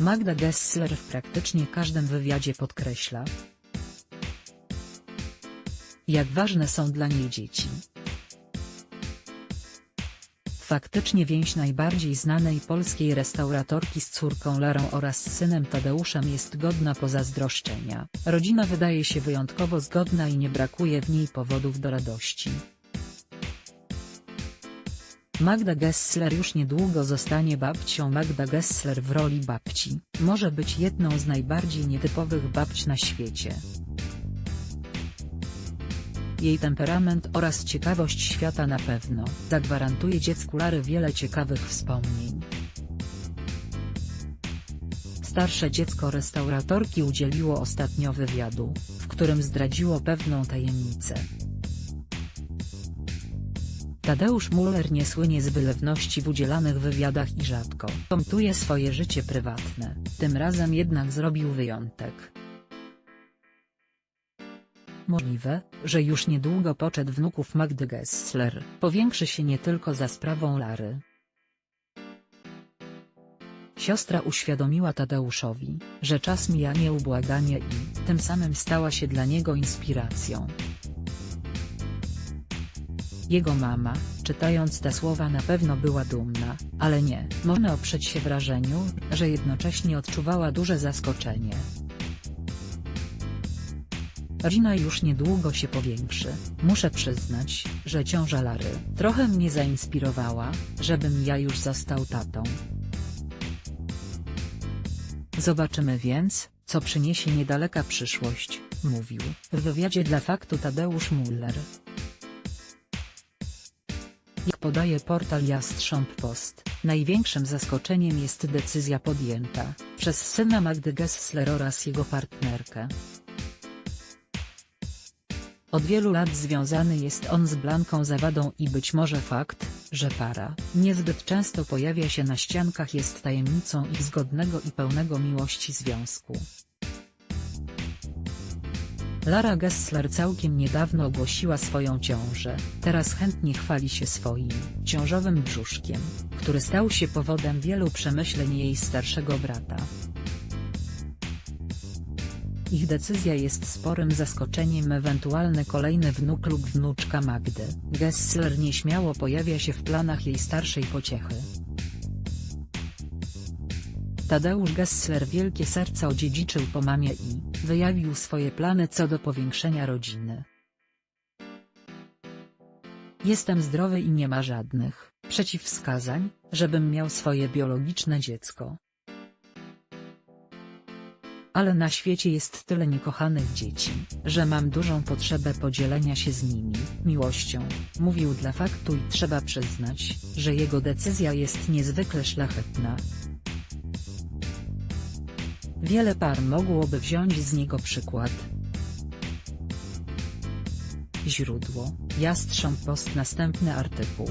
Magda Gessler w praktycznie każdym wywiadzie podkreśla, jak ważne są dla niej dzieci. Faktycznie więź najbardziej znanej polskiej restauratorki z córką Larą oraz synem Tadeuszem jest godna pozazdroszczenia. Rodzina wydaje się wyjątkowo zgodna i nie brakuje w niej powodów do radości. Magda Gessler już niedługo zostanie babcią Magda Gessler w roli babci, może być jedną z najbardziej nietypowych babć na świecie. Jej temperament oraz ciekawość świata na pewno zagwarantuje dziecku Lary wiele ciekawych wspomnień. Starsze dziecko restauratorki udzieliło ostatnio wywiadu, w którym zdradziło pewną tajemnicę. Tadeusz Muller nie słynie z wylewności w udzielanych wywiadach i rzadko komentuje swoje życie prywatne, tym razem jednak zrobił wyjątek. Możliwe, że już niedługo poczet wnuków Magdy Gessler powiększy się nie tylko za sprawą Lary. Siostra uświadomiła Tadeuszowi, że czas mija nieubłaganie i tym samym stała się dla niego inspiracją. Jego mama, czytając te słowa na pewno była dumna, ale nie można oprzeć się wrażeniu, że jednocześnie odczuwała duże zaskoczenie. Rodzina już niedługo się powiększy, muszę przyznać, że ciąża Lary trochę mnie zainspirowała, żebym ja już został tatą. Zobaczymy więc, co przyniesie niedaleka przyszłość, mówił w wywiadzie dla Faktu Tadeusz Muller. Jak podaje portal Jastrząb Post, największym zaskoczeniem jest decyzja podjęta przez syna Magdy Gessler oraz jego partnerkę. Od wielu lat związany jest on z Blanką Zawadą i być może fakt, że para niezbyt często pojawia się na ściankach jest tajemnicą ich zgodnego i pełnego miłości związku. Lara Gessler całkiem niedawno ogłosiła swoją ciążę, teraz chętnie chwali się swoim ciążowym brzuszkiem, który stał się powodem wielu przemyśleń jej starszego brata. Ich decyzja jest sporym zaskoczeniem ewentualny kolejny wnuk lub wnuczka Magdy. Gessler nieśmiało pojawia się w planach jej starszej pociechy. Tadeusz Gessler wielkie serce odziedziczył po mamie i wyjawił swoje plany co do powiększenia rodziny. Jestem zdrowy i nie ma żadnych przeciwwskazań, żebym miał swoje biologiczne dziecko. Ale na świecie jest tyle niekochanych dzieci, że mam dużą potrzebę podzielenia się z nimi miłością, mówił dla faktu i trzeba przyznać, że jego decyzja jest niezwykle szlachetna. Wiele par mogłoby wziąć z niego przykład. Źródło, Jastrząb Post Następny artykuł.